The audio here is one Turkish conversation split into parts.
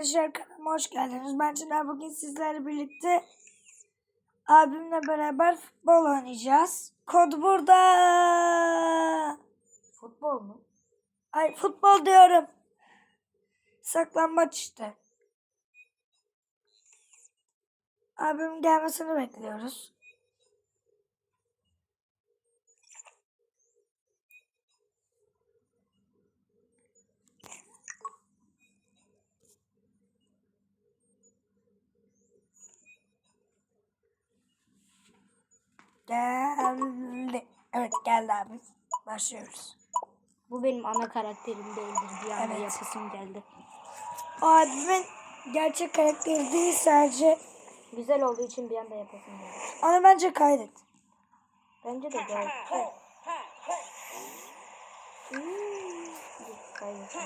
Arkadaşlar kanalıma hoş geldiniz. Ben Çınar. Bugün sizlerle birlikte abimle beraber futbol oynayacağız. Kod burada. Futbol mu? Ay futbol diyorum. Saklanmaç işte. Abimin gelmesini bekliyoruz. Geldi. Evet geldi abi. Başlıyoruz. Bu benim ana karakterim değildir. Bir anda Evet. yapasım geldi. Abimin gerçek karakteri değil sadece. Güzel olduğu için bir anda yapasım geldi. Onu bence kaydet. Bence de. Hmm, kaybettim.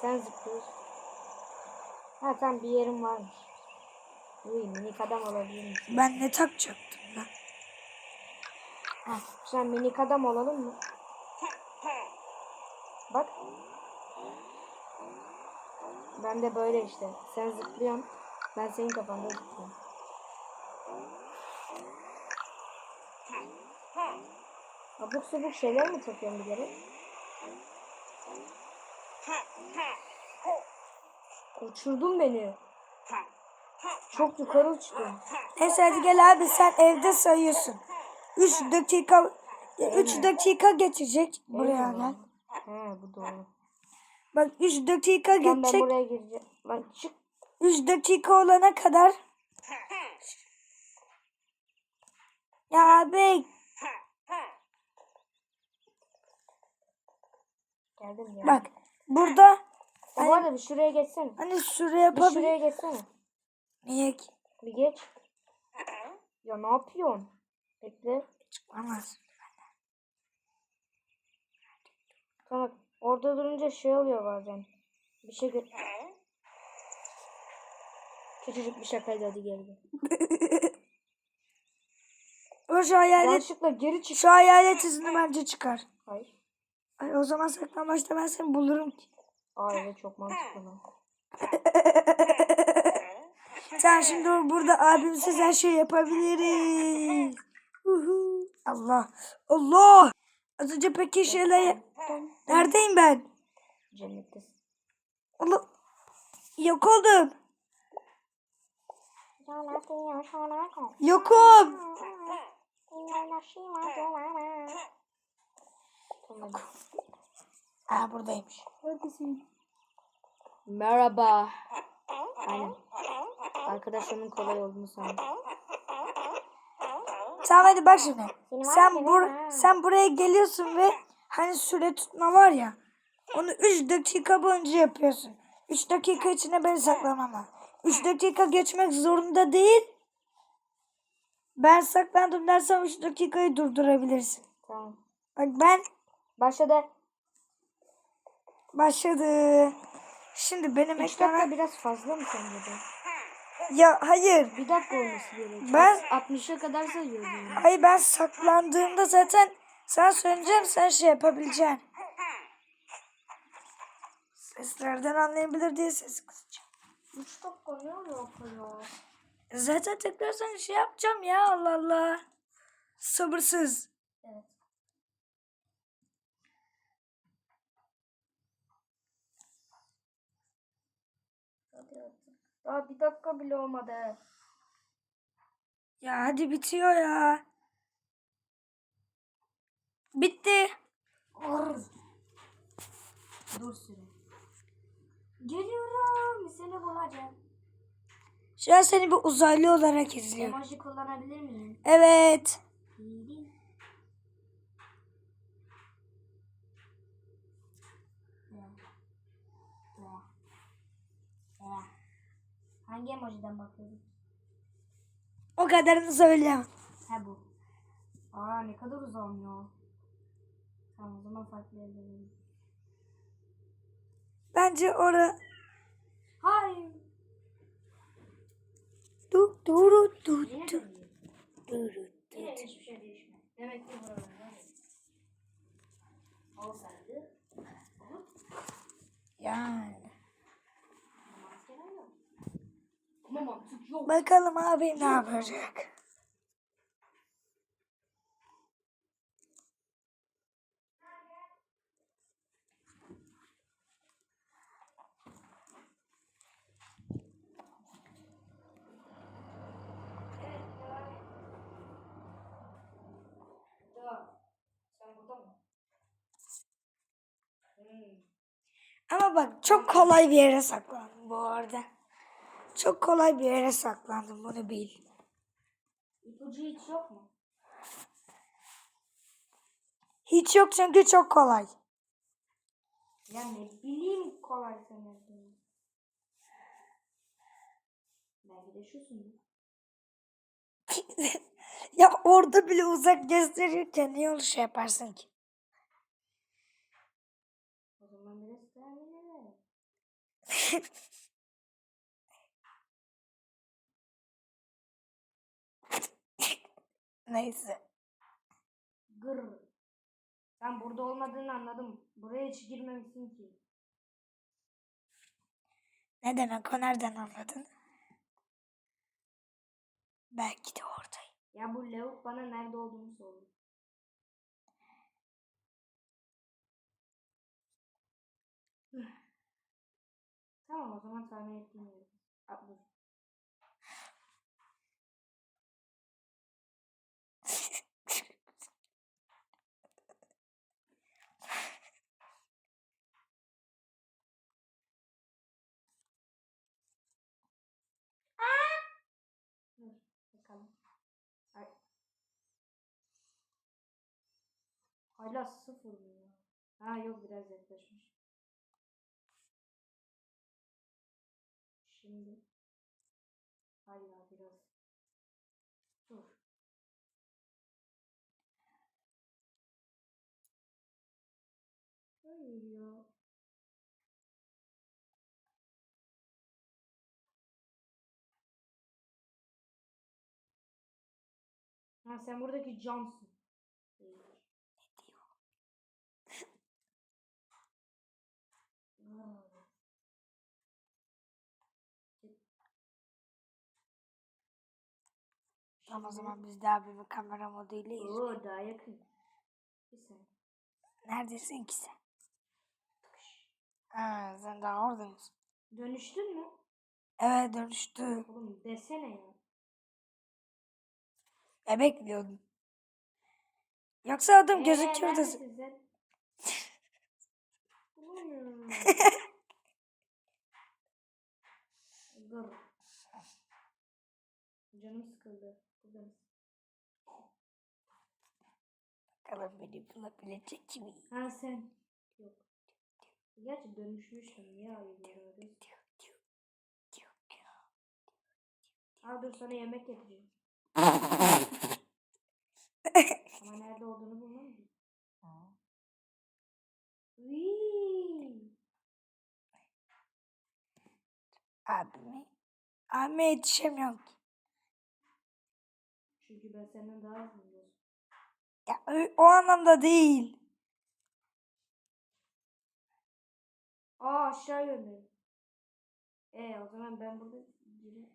Sen zıplıyorsun. Ha tamam bir yerim varmış. Uy minik adam olabilir misin? Ben ne takacaktım lan? Ha, sen minik adam olalım mı? Bak. Ben de böyle işte. Sen zıplıyorsun. Ben senin kafanda zıplıyorum. Abuk subuk şeyler mi takıyorsun bilerek? Uçurdun beni. Çok yukarı uçtun. Neyse hadi gel abi sen evde sayıyorsun. 3 dakika 3 dakika geçecek. Buraya gel. He bu doğru. Bak 3 dakika Tamam ben geçecek. buraya gireceğim. Lan çık. 3 dakika olana kadar. Ya abi Geldim ya. bak burada Ya bu arada bir şuraya geçsene. hani süre Bir yapabilir. şuraya geçsene. Niye ki? Bir geç. Ya ne yapıyorsun? Bekle. Çıkmaz. Tamam. Orada durunca şey oluyor bazen. Bir şey gö- Küçücük bir şakaydı hadi geldi. O şu hayalet, Yanlışlıkla geri çık. şu hayalet izini bence çıkar. Hayır. Ay, o zaman saklambaçta ben seni bulurum ki. Evet çok mantıklı lan. Sen şimdi burada abimsiz her şey yapabiliriz. Allah. Allah. Az önce peki şeyler... Neredeyim ben? Cennettesin. Allah. Yok oldum. Yokum. Tamam. Aa buradaymış. Merhaba. Aynen. Arkadaşlarımın kolay olduğunu sandım. Tamam hadi bak şimdi. Sen bur sen buraya geliyorsun ve hani süre tutma var ya. Onu 3 dakika boyunca yapıyorsun. 3 dakika içinde beni saklamama. 3 dakika geçmek zorunda değil. Ben saklandım dersem 3 dakikayı durdurabilirsin. Tamam. Bak ben Başladı. başladı. Şimdi benim 3 ekrana... biraz fazla mı sence? Ya hayır. Bir dakika olması gerekiyor. Ben- 60'a kadar sayıyorum. yani. Hayır ben saklandığımda zaten sen söyleyeceğim sen şey yapabileceksin. Seslerden anlayabilir diye ses kısacağım. 3 dakika ne ya? Zaten tekrar sana şey yapacağım ya Allah Allah. Sabırsız. Evet. Hadi artık. Daha bir dakika bile olmadı. Ya hadi bitiyor ya. Bitti. Dur süre. Geliyorum. Seni bulacağım. Şu an seni bir uzaylı olarak izliyorum. Emoji kullanabilir miyim? Evet. Hangi emojiden bakıyorsun? O kadarını söyleyemem. He bu. Aa ne kadar uzanıyor. Tamam o zaman farklı yerlere. Bence ora Hayır. du duru du Yine du de iyi. duru. Yine hiçbir şey değişmiyor. Demek ki buralarda olsaydı Yani. maske Ama mantık yok. Bakalım abi ne yapacak. Ama bak çok kolay bir yere saklandım bu arada. Çok kolay bir yere saklandım bunu bil. İpucu hiç yok mu? Hiç yok çünkü çok kolay. Ya ne bileyim kolay sanırdım. Belki de şusun. ya orada bile uzak gösterirken niye öyle şey yaparsın ki? O zaman biraz daha Neyse. Gır. Sen burada olmadığını anladım. Buraya hiç girmemişsin ki. Ne demek o nereden anladın? Belki de oradayım. Ya bu lavuk bana nerede olduğunu sordu. tamam o zaman tahmin ettiğim yeri. Aa, dur. Dur, bakalım. Ay. Hala sıfır mı ya? Ha yok biraz yaklaşmış. Şimdi. Hala biraz. Dur. Hayır ya. Ha sen buradaki Johnson. Değil. Aa. Ama o zaman biz daha bir kamera moduyla Oo daha yakın. Bir saniye. Neredesin ki sen? Ha, sen daha orada mısın? Dönüştün mü? Evet dönüştü. Oğlum desene ya. Ne bekliyordun? Yoksa adım Ee? Bulamıyorum. Dur. Canım sıkıldı. Burada mısın? Bakalım beni bulabilecek mi? Ha sen. Yok. Gerçi dönüşmüştüm. Niye ayırıyoruz? Aa dur sana yemek getireceğim. Ama nerede olduğunu bulmam mı? Uyyy. Abime. Abime yetişemiyorum ki. Çünkü ben senden daha hızlıyım. Ya ö- o anlamda değil. Aa aşağı yönde. E o zaman ben burada biri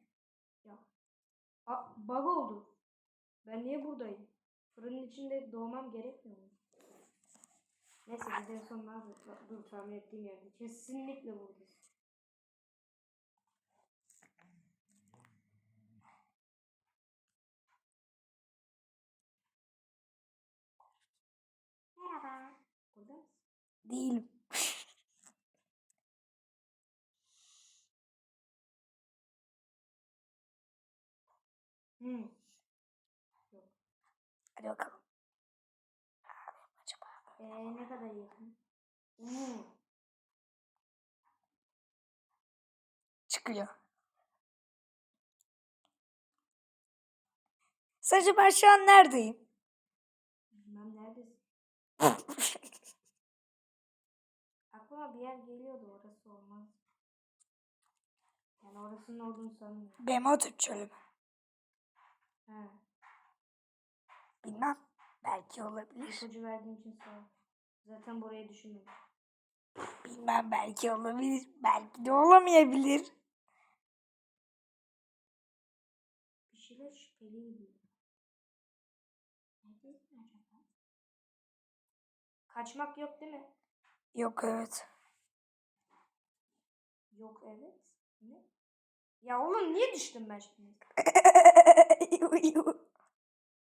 ya. Aa bug oldu. Ben niye buradayım? Fırının içinde doğmam gerekmiyor mu? Neyse biz en son ne Dur tahmin ettiğim yerde. Kesinlikle buradayız. Merhaba. Burada mısın? Değilim. Hmm. Hadi bakalım. Acaba. Ee, ne kadar yakın? Hmm. Çıkıyor. Sadece ben şu an neredeyim? Bilmem neredesin. Aklıma bir yer geliyordu orası olmaz. Yani orasının olduğunu sanmıyorum. Bemotür çölü mü? He. Bilmem. Belki olabilir. İpucu verdiğin için sağ ol. Zaten burayı düşünmedim. Bilmem belki olabilir. Belki de olamayabilir. Şüpheli gibi. Neredesin acaba? Kaçmak yok değil mi? Yok evet. Yok evet. Ne? Ya oğlum niye düştüm ben şimdi?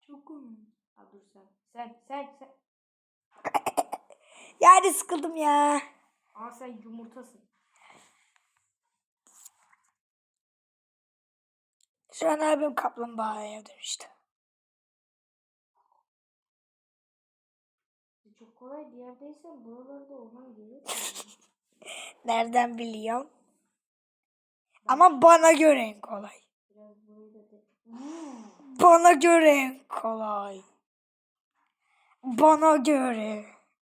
Çok komik. Ha dur sen. Sen sen sen. yani sıkıldım ya. Aa sen yumurtasın. Şu an abim kaplumbağaya dönüştü. Kolay bir yerdeysen buralarda olman gerekiyor. Nereden biliyorum? Ama bana göre en kolay. Biraz burayı da de. Hmm. Bana göre en kolay. Bana göre.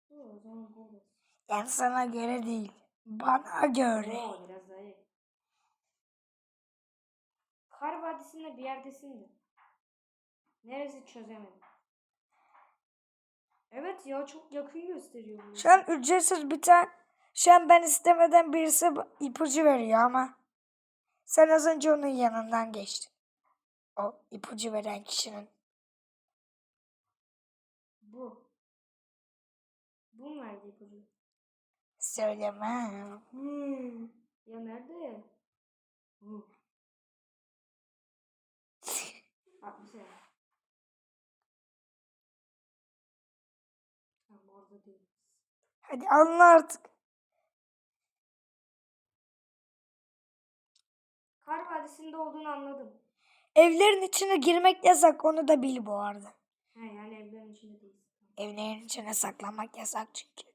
Dur, o zaman burada. Yani sana göre değil. Bana göre. Oo biraz daha iyi. Kar Vadisi'nde bir yerdesin de. Neresi çözemedim. Evet ya çok yakın gösteriyor. burası. Şu an ücretsiz bir tane şu an ben istemeden birisi ipucu veriyor ama sen az önce onun yanından geçtin. O ipucu veren kişinin. Bu. Bu verdi ipucu? Söylemem. Hmm. Ya nerede? Hmm. Bak bir şey. Tamam orada değil. Hadi anla artık. Kar Vadisi'nde olduğunu anladım. Evlerin içine girmek yasak onu da bil bu arada. He yani evlerin içinde değil. Evlerin içine saklanmak yasak çünkü.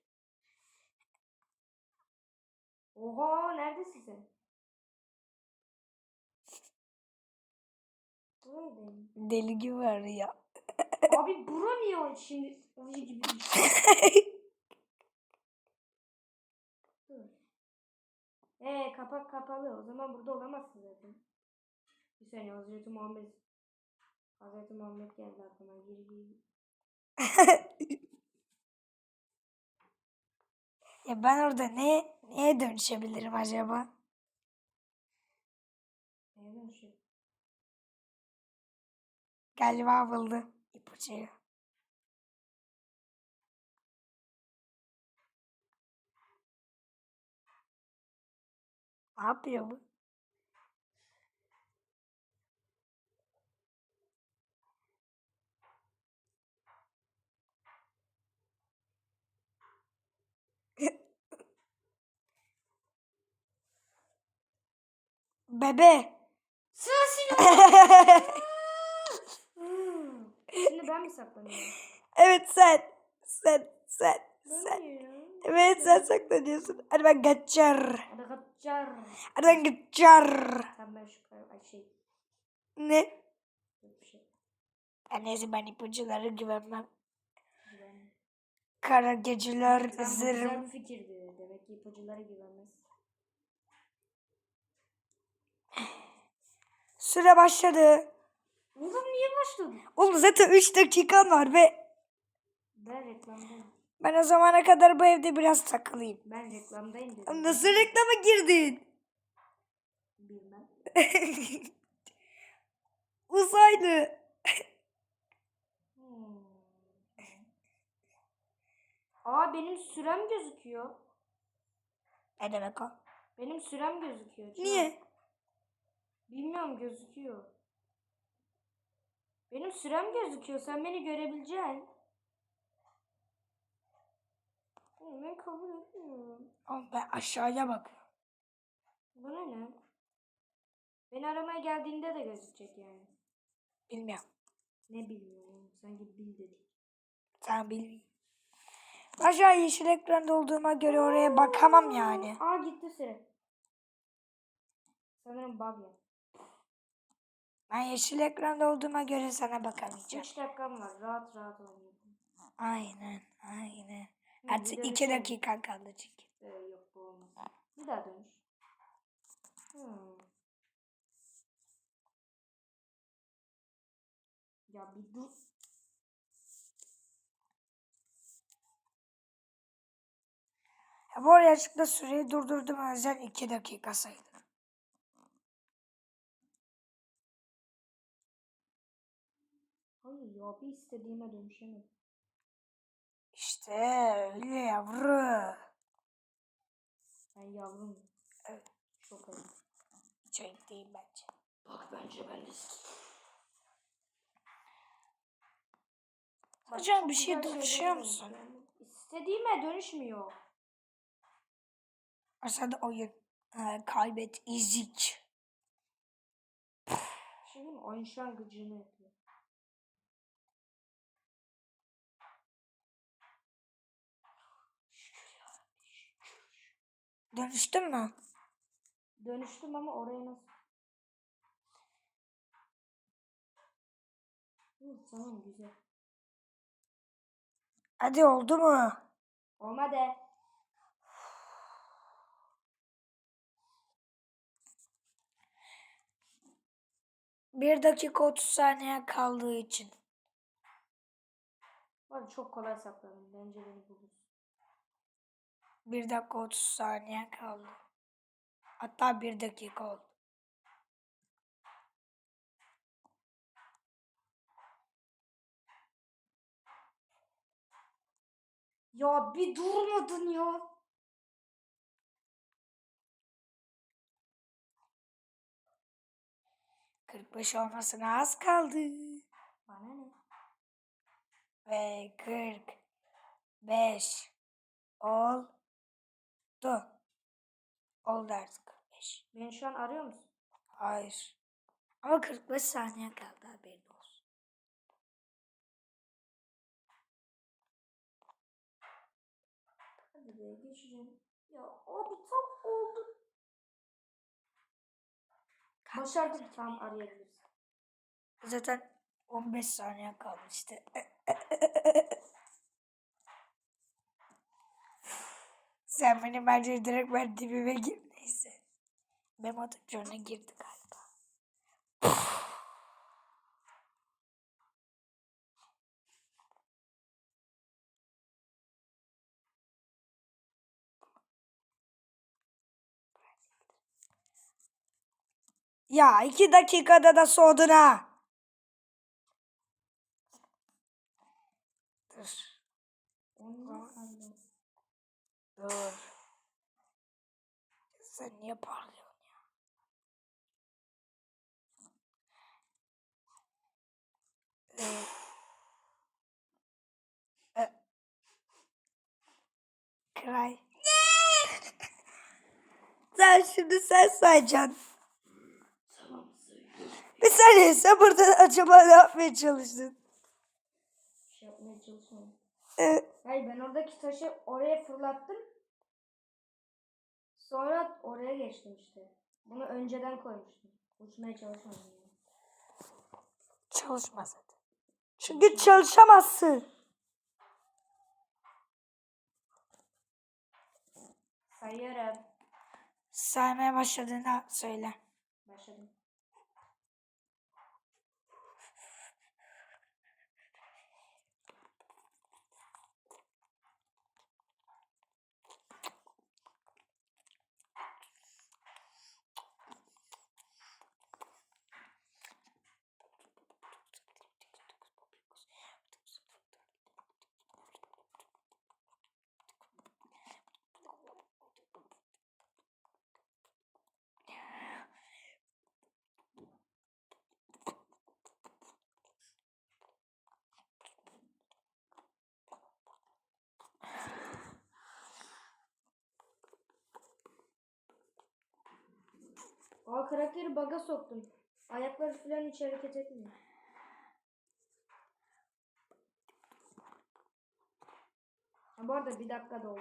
Oha neredesin sen? Deli gibi arıyor. Abi bura niye o şimdi gibi düştü? Dur. Ee kapak kapalı. O zaman burada olamazsın zaten. Bir saniye Hazreti Muhammed. Hazreti Muhammed geldi aklıma. Gir gir. ya ben orada ne neye dönüşebilirim acaba? Neye dönüşüyor? Galiba buldum ipucuyu. Ne yapıyor bu? Bebe. Hmm. Şimdi ben mi saklanıyorum? evet sen. Sen. Sen. Sen. Evet sen saklanıyorsun. Hadi ben kaçar. Hadi kaçar. Hadi ben kaçar. Tamam ben şu ay şey. Ne? Şey. Ben neyse ben ipuculara güvenmem. Güvenli. Kara geceler Tamam, bu güzel fikirdi. Demek ki ipuculara güvenmez. Süre başladı. Oğlum niye başladın? Oğlum zaten 3 dakikan var ve Ben reklamdayım. Ben o zamana kadar bu evde biraz takılayım. Ben reklamdayım dedim. Nasıl reklama girdin? Bilmem. Uzaylı. Hmm. Aa benim sürem gözüküyor. Ne demek o? Benim sürem gözüküyor. Çınar. Niye? Bilmiyorum gözüküyor. Benim sürem gözüküyor. Sen beni görebileceksin. Oğlum Ben kabul etmiyorum. Oğlum ben aşağıya bakıyorum. Bana ne? Beni aramaya geldiğinde de gözükecek yani. Bilmiyorum. Ne bilmiyorum. Sanki bil dedik. Sen bilmiyorum. Aşağı yeşil ekranda olduğuma göre oraya bakamam yani. Aa gitti süre. Sanırım bug ya. Ben yeşil ekranda olduğuma göre sana bakamayacağım. 3 dakikam var. Rahat rahat oynayayım. Aynen, aynen. Artık dönüş 2 oldu. dakika kaldı çünkü. Ee, yok bu olmaz. Bir daha dönüş. Hmm. Ya bir dur. Ya bu arada süreyi durdurdum o yüzden 2 dakika sayılır. ya bir istediğime dönüşemedim. İşte öyle yavru. Ben yavrum. Evet. Çok ayıp. Hiç ayıp değil bence. Bak bence ben eski. Hocam bir şey Güzel dönüşüyor musun? İstediğime dönüşmüyor. Aslında oyun. Ha, kaybet ezik. Şimdi mi? Oyun şu an Dönüştün mü? Dönüştüm ama oraya nasıl? Hı, tamam güzel. Hadi oldu mu? Olmadı. Bir dakika 30 saniye kaldığı için. Var çok kolay saklanın. Bence beni bulur. 1 dakika 30 saniye kaldı. Hatta 1 dakika oldu. Ya bir durmadın ya. Kırk beş olmasına az kaldı. Bana ne? Ve kırk beş ol oldu. Oldu artık 45. Beni şu an arıyor musun? Hayır. Ama 45 saniye kaldı haberin olsun. Hadi be geçeceğim. Ya abi tam oldu. Başardık tam arayabiliriz. Zaten 15 saniye kalmıştı. Sen beni bence direkt ben dibime gir neyse. Memo da girdi galiba. Ya iki dakikada da soğudun ha. Dur. Dur. Sen niye parlıyorsun ya? Ee, e, Cry. sen şimdi sen sayacaksın. Tamam söyle. Bir saniye sen burada acaba ne yapmaya çalıştın? Şey yapmaya çalışıyorum. Ee, Hayır ben oradaki taşı oraya fırlattım. Sonra oraya geçtim işte. Bunu önceden koymuştum. Uçmaya çalışmadım yani. çalışmaz hadi. Çünkü çalışamazsın. Sayıyorum. Saymaya başladığında söyle. Başladım. Aa karakteri baga soktum. Ayakları falan hiç hareket etmiyor. Ha, bu arada bir dakika doldu.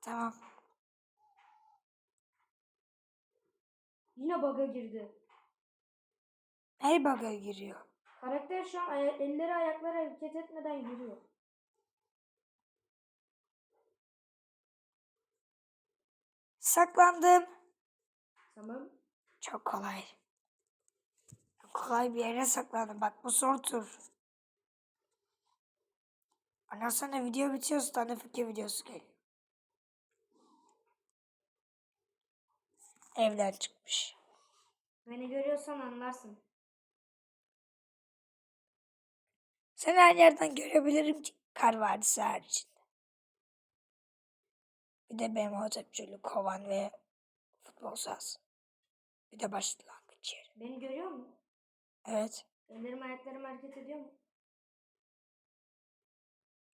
Tamam. Yine baga girdi. Hey bug'a giriyor. Karakter şu an aya- elleri ayakları hareket etmeden yürüyor. Saklandım. Tamam. Çok kolay. Kolay bir yere saklandım. Bak bu son tur. Ondan sonra video bitiyor. Stand fikir videosu geliyor. Evden çıkmış. Beni görüyorsan anlarsın. Seni her yerden görebilirim ki kar vadisi haricinde. Bir de benim Hotepçülü kovan ve futbol sahası. Bir de başlangıç yeri. Beni görüyor musun? Evet. Ellerim ayaklarım hareket ediyor mu?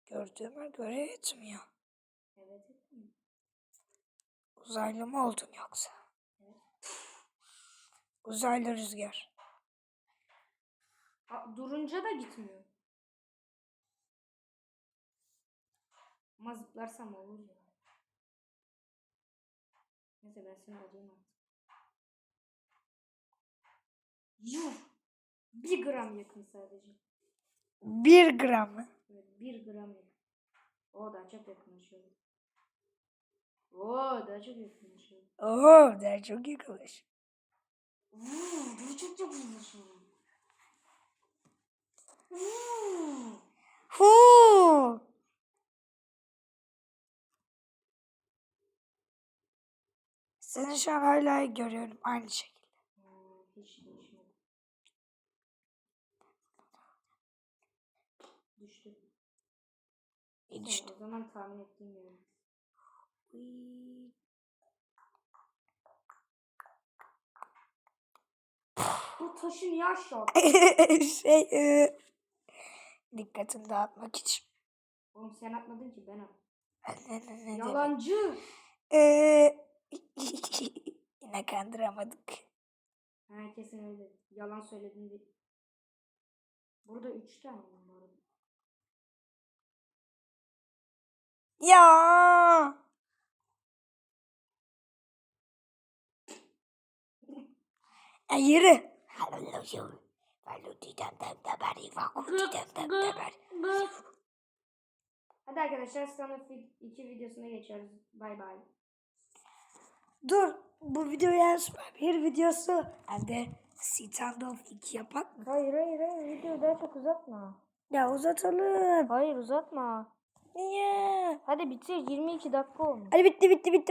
Gördüğüme göre etmiyor. Evet etmiyor. Uzaylı mı oldun yoksa? Uzaylı rüzgar. Aa, durunca da gitmiyor. Ama zıplarsam olur ya. Neyse ben seni alayım artık. Yuh! Bir gram yakın sadece. Bir gram mı? Evet, bir gram yakın. O daha çok yakınlaşıyor. Oo daha çok yakınlaşıyor. Oo, der çok yakalaş. Oo daha çok yakınlaşıyor. Oo. Huu. Seni şu an hala görüyorum aynı şekilde. Hiç. Düştü. Tamam, işte. o zaman tahmin ettiğim yere. Bu taşı niye aşağı attın? şey, e, dikkatini dağıtmak için. Oğlum sen atmadın ki ben attım. Ne, ne, ne, ne, Yalancı. E, yine kandıramadık. Ha kesin öyle. Yalan söyledin değil. Burada üç tane var. Ya. E, yürü. Hadi arkadaşlar standart 2 videosuna geçiyoruz. Bay bay. Dur. Bu en son bir videosu. Hem de Standoff 2 yapak mı? Hayır hayır hayır videoyu daha çok uzatma. Ya uzatalım. Hayır uzatma. Niye? Hadi bitir 22 dakika olmuş. Hadi bitti bitti bitti.